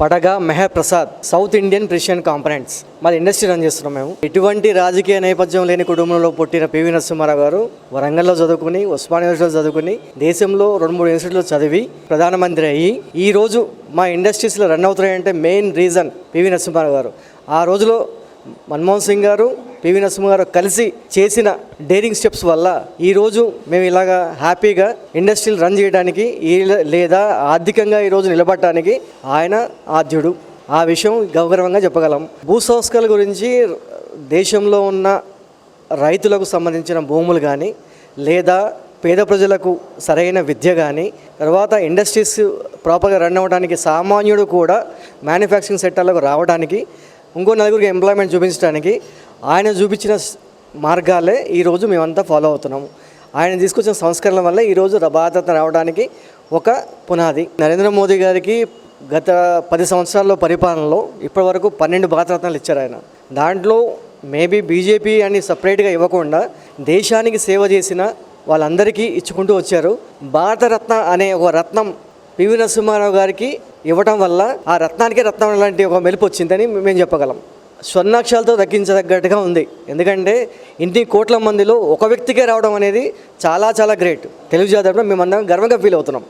Padaga Mehar Prasad south Indian precision components. మాది industry run చేస్తున్నాం మేము. ఎటువంటి రాజకీయ నేపథ్యం లేని కుటుంబంలో పుట్టిన పివి నరసింహారావు గారు వరంగల్లో చదువుకుని ఉస్మాన్ యూనివర్సిటీలో చదువుకుని దేశంలో రెండు మూడు యూనివర్సిటీలో చదివి ప్రధానమంత్రి అయ్యి ఈ రోజు మా ఇండస్ట్రీస్లో రన్ అవుతున్నాయంటే మెయిన్ రీజన్ పివి నరసింహారావు గారు. ఆ రోజులో మన్మోహన్ సింగ్ గారు పివి నరసింహ గారు కలిసి చేసిన డేరింగ్ స్టెప్స్ వల్ల ఈరోజు మేము ఇలాగా హ్యాపీగా ఇండస్ట్రీలు రన్ చేయడానికి ఈ లేదా ఆర్థికంగా ఈరోజు నిలబడటానికి ఆయన ఆద్యుడు. ఆ విషయం గౌరవంగా చెప్పగలం. భూ సంస్కరణ గురించి దేశంలో ఉన్న రైతులకు సంబంధించిన భూములు కానీ లేదా పేద ప్రజలకు సరైన విద్య కానీ తర్వాత ఇండస్ట్రీస్ ప్రాపర్గా రన్ అవ్వడానికి సామాన్యుడు కూడా మ్యానుఫ్యాక్చరింగ్ సెక్టర్లకు రావడానికి ఇంకో నలుగురికి ఎంప్లాయ్మెంట్ చూపించడానికి ఆయన చూపించిన మార్గాలే ఈరోజు మేమంతా ఫాలో అవుతున్నాము. ఆయన తీసుకొచ్చిన సంస్కరణల వల్ల ఈరోజు భారత రావడానికి ఒక పునాది. నరేంద్ర మోదీ గారికి గత పది సంవత్సరాల్లో పరిపాలనలో ఇప్పటివరకు పన్నెండు భారతరత్నాలు ఇచ్చారు ఆయన. దాంట్లో మేబీ బీజేపీ అని సపరేట్గా ఇవ్వకుండా దేశానికి సేవ చేసిన వాళ్ళందరికీ ఇచ్చుకుంటూ వచ్చారు. భారతరత్న అనే ఒక రత్నం పివి నరసింహారావు గారికి ఇవ్వటం వల్ల ఆ రత్నానికి రత్నం లాంటి ఒక మెలుపు వచ్చిందని మేము చెప్పగలం. స్వర్ణాక్షరాలతో తగ్గించదగ్గట్టుగా ఉంది. ఎందుకంటే ఇన్ని కోట్ల మందిలో ఒక వ్యక్తికే రావడం అనేది చాలా చాలా గ్రేట్. తెలుగు జాతరలో మేమందరం గర్వంగా ఫీల్ అవుతున్నాం.